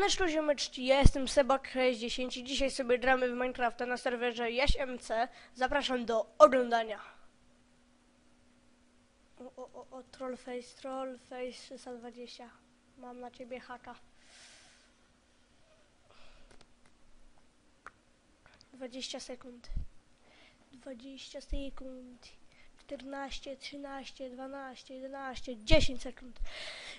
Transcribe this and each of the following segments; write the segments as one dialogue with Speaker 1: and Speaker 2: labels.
Speaker 1: Siemaneczko ziomeczki, ja jestem Sebak10 i dzisiaj sobie gramy w Minecrafta na serwerze Jaś MC. Zapraszam do oglądania. O, o, o, o Trollface, Trollface 320. Mam na ciebie haka. 20 sekund. 20 sekund. 14, 13, 12, 11, 10 sekund.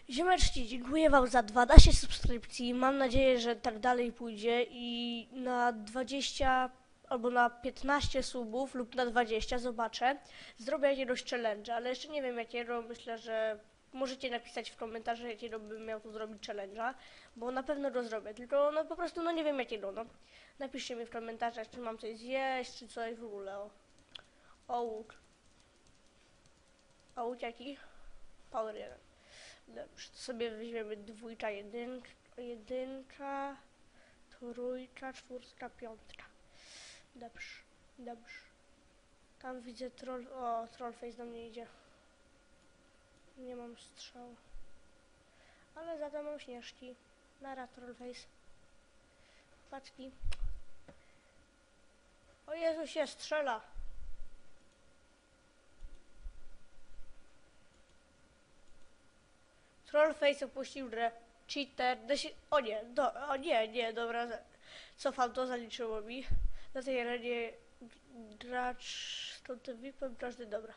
Speaker 1: Ziomeczki, dziękuję Wam za 12 subskrypcji. Mam nadzieję, że tak dalej pójdzie i na 20 albo na 15 subów lub na 20 zobaczę. Zrobię jakiegoś challenge, ale jeszcze nie wiem jakiego. Myślę, że możecie napisać w komentarzach, jakiego bym miał tu zrobić challenge'a, bo na pewno go zrobię. Tylko no po prostu no nie wiem jakiego. No. Napiszcie mi w komentarzach, czy mam coś zjeść, czy coś w ogóle. O, o łuk jaki? Power 1. Dobrze, to sobie weźmiemy dwójka, jedynka, jedynka, trójka, czwórka, piątka. Dobrze, dobrze. Tam widzę troll, o, trollface do mnie idzie. Nie mam strzału. Ale za to mam śnieżki. Nara, trollface. Paczki. O Jezu, się strzela. Trollface opuścił grę. Cheater. Desi- o nie, do, o nie, nie, dobra. Cofam to, zaliczyło mi. Na tej arenie gracz stąd VIP-em każdy, dobra.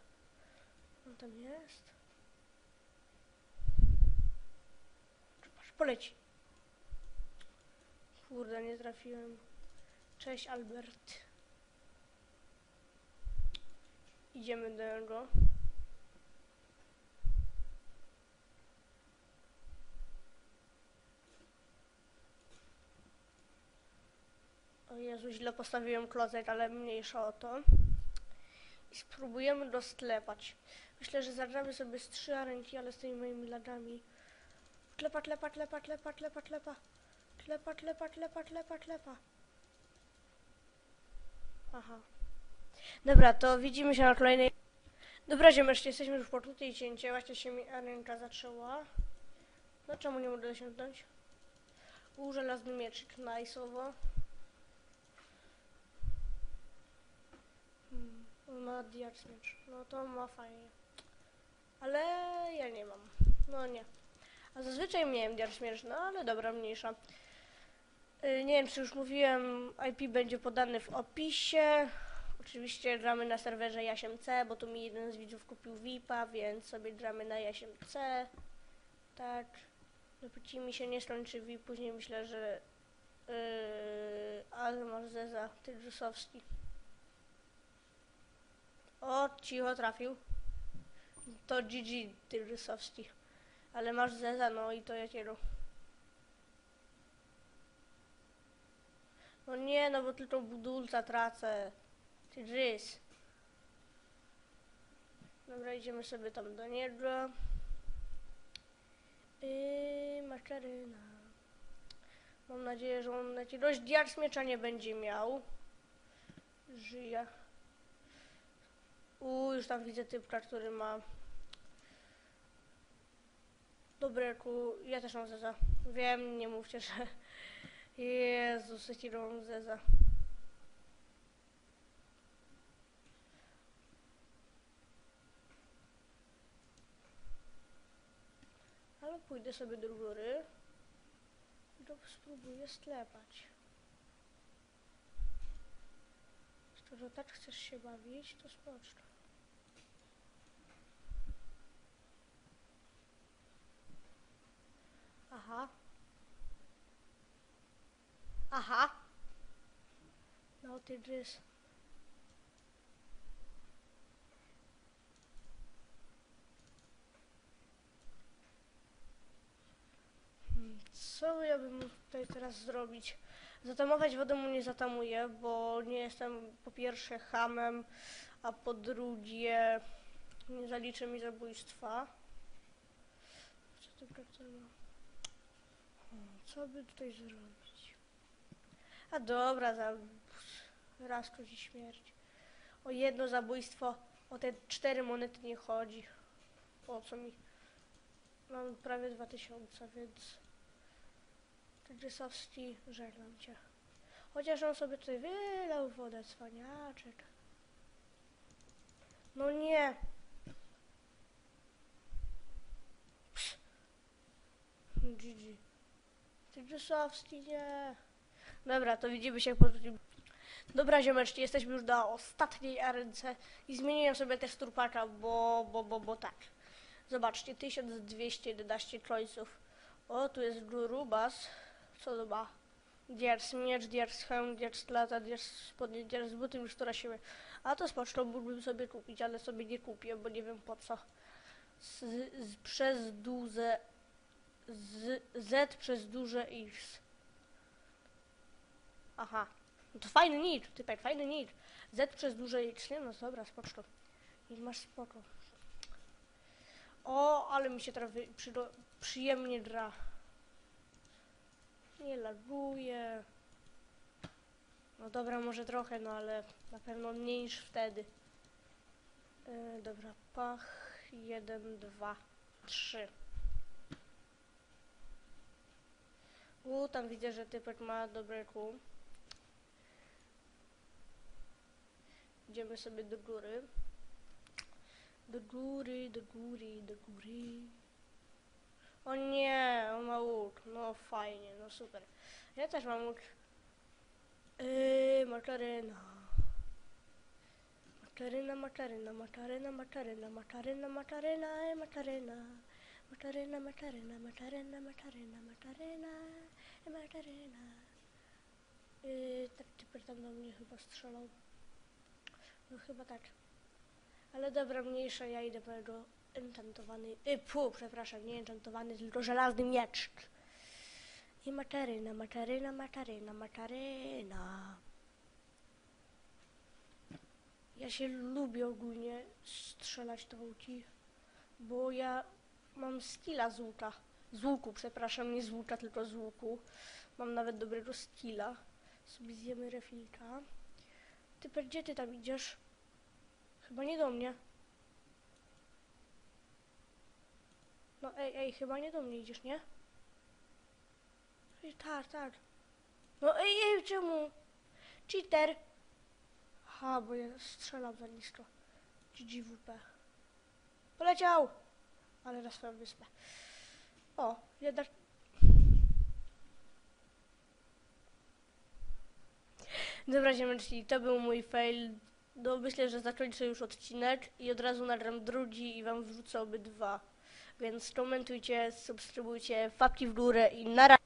Speaker 1: On tam jest. Patrz, poleci. Kurde, nie trafiłem. Cześć, Albert. Idziemy do niego. O Jezu, źle postawiłem klozet, ale mniejsza o to. I spróbujemy go sklepać. Myślę, że zagramy sobie z trzy arenki, ale z tymi moimi lagami. Klepa, klepa, klepa, klepa, klepa, klepa. Klepa, klepa, klepa, klepa, klepa. Aha. Dobra, to widzimy się na kolejnej... Dobra, ziomeczki, jesteśmy już po tutaj cięcie. Właśnie się mi arenka zaczęła. No czemu nie mogę dosięgnąć? U, żelazny mieczyk, najsowo. Hmm, ma diaks miecz. No to ma fajnie. Ale ja nie mam. No nie. A zazwyczaj miałem diaks miecz, no ale dobra, mniejsza. Y, Nie wiem, czy już mówiłem, IP będzie podany w opisie. Oczywiście gramy na serwerze Jaś-MC, bo tu mi jeden z widzów kupił VIP-a, więc sobie gramy na Jaś-MC. Tak. Dopóki mi się nie skończy VIP, później myślę, że... Yy, ale masz Zeza, ty Dżusowski. O, cicho trafił. To GG, ty Rysowski. Ale masz Zeza, no i to jakiego? No nie, no bo tylko budulca tracę. Ty Rys. Dobra, idziemy sobie tam do niego. Yy, makaryna. Mam nadzieję, że on jakiegoś diaks miecza nie będzie miał. Żyje. U, już tam widzę typka, który ma dobre ku... Ja też mam zeza. Wiem, nie mówcie, że... Jezus, jakiego mam zeza. Ale pójdę sobie do góry. I to spróbuję sklepać. Skoro tak chcesz się bawić, to spocznę. Aha. Aha. No ty drys. Hmm, Co ja bym tutaj teraz zrobić? Zatamować wodę mu nie zatamuję, bo nie jestem po pierwsze hamem, a po drugie nie zaliczy mi zabójstwa. Co ty praktycznie Co by tutaj zrobić? A dobra, za raz kozi śmierć. O jedno zabójstwo, o te cztery monety nie chodzi. Po co mi? Mam prawie 2000, więc Tygrysowski, żegnam cię. Chociaż on sobie tutaj wylał wodę, cwaniaczek. No nie. Ps. GG. Tygrysowski, nie. Dobra, to widzimy się po drugim. Dobra, ziomeczki, jesteśmy już na ostatniej arence i zmieniłem sobie też turpaka, bo, bo, bo, bo tak. Zobaczcie, 1211 końców. O, tu jest grubas. Co to ma? Diers, miecz, diers, hełm, diers, lata, diers, spodnie, diers, buty, już to siebie. A to z pocztą mógłbym sobie kupić, ale sobie nie kupię, bo nie wiem po co. Z, z, przez duże, z, Z przez duże X. Aha. No to fajny nick, typek, fajny nick. Z przez duże X, nie? No dobra, spoko. I masz spoko. O, ale mi się teraz przydo- przyjemnie gra. Nie laguje. No dobra, może trochę, no ale na pewno mniej niż wtedy. E, dobra, pach. Jeden, dwa, trzy. U, tam widzę, że typek ma dobre kół. Idziemy sobie do góry. Do góry, do góry, do góry. O nie, on ma łuk. No fajnie, no super. Ja też mam łuk. Yy, makaryna. Makaryna, makaryna, makaryna, makaryna, makaryna, makaryna, makaryna. Makaryna, makaryna, makaryna, makaryna, e, makaryna. Yy, tak typer tam do mnie chyba strzelał. No chyba tak. Ale dobra, mniejsza, ja idę jego enchantowany, y, pu, przepraszam, nie enchantowany, tylko żelazny miecz. I makaryna, makaryna, makaryna, makaryna. Ja się lubię ogólnie strzelać do łuki, bo ja mam skilla z łuka. Z łuku, przepraszam, nie z łuka, tylko z łuku. Mam nawet dobrego skilla. Sobie zjemy refilka. Ty, gdzie ty tam idziesz? Chyba nie do mnie. No ej, ej, chyba nie do mnie idziesz, nie? Ej, tak, tak. No ej, ej, czemu? Cheater! Ha, bo ja strzelam za nisko. GGWP. Poleciał! Ale na swoją wyspę. O, jednak... Dobra, ziemeczki, to był mój fail. No, myślę, że zakończę już odcinek i od razu nagram drugi i wam wrzucę obydwa. Więc komentujcie, subskrybujcie, łapki w górę i na razie.